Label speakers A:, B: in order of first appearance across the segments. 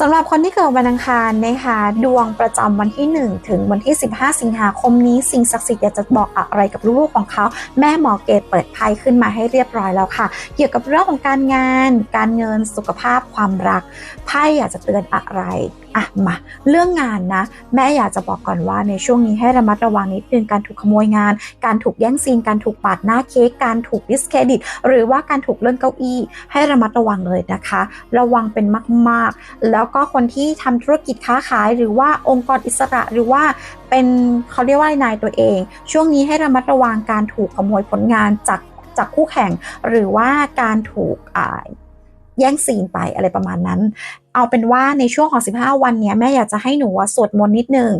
A: สำหรับคนที่เกิดวันอังคารนะคะดวงประจำวันที่ 1 ถึงวันที่ 15 สิงหาคมนี้ สิ่งศักดิ์สิทธิ์อยากจะบอกอะไรกับลูกๆของเขา แม่หมอเกตเปิดไพ่ขึ้นมาให้เรียบร้อยแล้วค่ะ เกี่ยวกับเรื่องของการงาน การเงินสุขภาพความรักไพ่อยากจะเตือนอะไร อะมาเรื่องงานนะ แม่อยากจะบอกก่อนว่าในช่วงนี้ให้ระมัดระวังนิดนึงการถูกขโมยงาน การถูกแย่งซีน การถูกปาดหน้าเค้กการถูกดิสเครดิต หรือว่าการถูกเลื่อนเก้าอี้ ให้ระมัดระวังเลยนะคะ ระวังเป็นมากๆ แล้วก็คนที่ทำธุรกิจค้าขาย หรือว่าองค์กรอิสระหรือว่าเป็นเขาเรียกว่านายตัวเอง ช่วงนี้ให้ระมัดระวังการถูกขโมยผลงานจากจากคู่แข่งหรือว่าการถูกอ่า แย่งซีนไปอะไรประมาณนั้น เอาเป็นว่าในช่วงของ 15 วันเนี้ยแม่อยากจะให้หนูสวดมนต์นิดนึง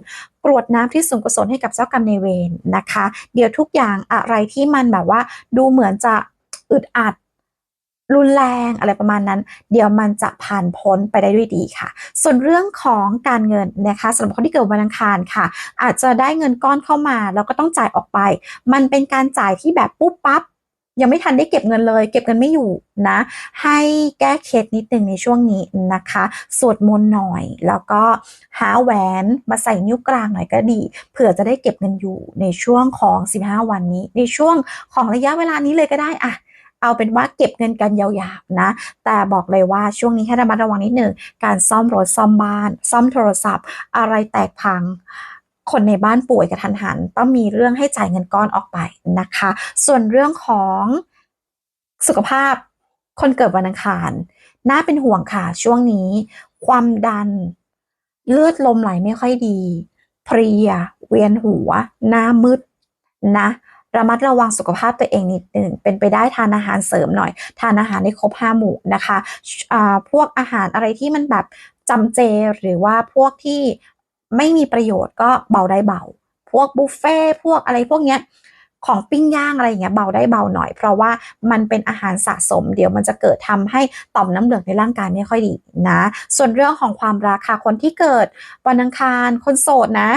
A: กรวดน้ำที่สูงกุศลให้กับเจ้ากรรมนายเวรนะคะ เดี๋ยวทุกอย่างอะไรที่มันแบบว่าดูเหมือนจะอึดอัดรุนแรงอะไรประมาณนั้น เดี๋ยวมันจะผ่านพ้นไปได้ด้วยดีค่ะ ส่วนเรื่องของการเงินนะคะสำหรับคนที่เกิดวันอังคารค่ะ อาจจะได้เงินก้อนเข้ามาแล้วก็ต้องจ่ายออกไป มันเป็นการจ่ายที่แบบปุ๊บปั๊บ ยังไม่ทันได้เก็บเงินเลย เก็บเงินไม่อยู่นะ ให้แก้เคล็ดนิดนึงในช่วงนี้นะคะสวดมนต์หน่อย แล้วก็หาแหวนมาใส่นิ้วกลางหน่อยก็ดี เผื่อจะได้เก็บเงินอยู่ในช่วงของ 15 วันนี้ ในช่วงของระยะเวลานี้เลยก็ได้อะเอาเป็นว่าเก็บเงินกันยาวๆนะ แต่บอกเลยว่าช่วงนี้ให้ระมัดระวังนิดหนึ่งการซ่อมรถซ่อมบ้าน ซ่อมโทรศัพท์ อะไรแตกพัง คนในบ้านป่วยกระทันหัน ต้องมีเรื่องให้จ่ายเงินก้อนออกไปนะคะ ส่วนเรื่องของสุขภาพคนเกิดวันอังคาร น่าเป็นห่วงค่ะ ช่วงนี้ ความดัน เลือดลมไหลไม่ค่อยดี เพลีย เวียนหัว หน้ามืดนะระมัดระวังสุขภาพตัวเองนิดหนึ่งเป็นไปได้ทานอาหารเสริมหน่อย ทานอาหารให้ครบห้าหมู่นะคะอ่าพวกอาหารอะไรที่มันแบบจำเจหรือว่าพวกที่ ไม่มีประโยชน์ก็เบาได้เบา พวกบุฟเฟ่พวกอะไรพวกเนี้ยของปิ้งย่างอะไรอย่างเงี้ยเบาได้เบาหน่อย เพราะว่ามันเป็นอาหารสะสม เดี๋ยวมันจะเกิดทำให้ต่อมน้ำเหลืองในร่างกายไม่ค่อยดีนะ ส่วนเรื่องของความรักค่ะคนที่เกิดวันอังคารคนโสดนะ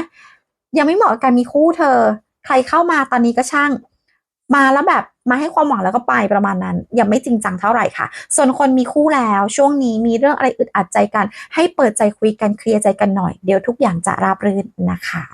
A: ยังไม่เหมาะกับการมีคู่เธอ ใครเข้ามาตอนนี้ก็ช่าง มาแล้วแบบ มาให้ความหวังแล้วก็ไปประมาณนั้น ยังไม่จริงจังเท่าไหร่ค่ะ ส่วนคนมีคู่แล้วช่วงนี้มีเรื่องอะไรอึดอัดใจกัน ให้เปิดใจคุยกันเคลียร์ใจกันหน่อย เดี๋ยวทุกอย่างจะราบรื่นนะคะ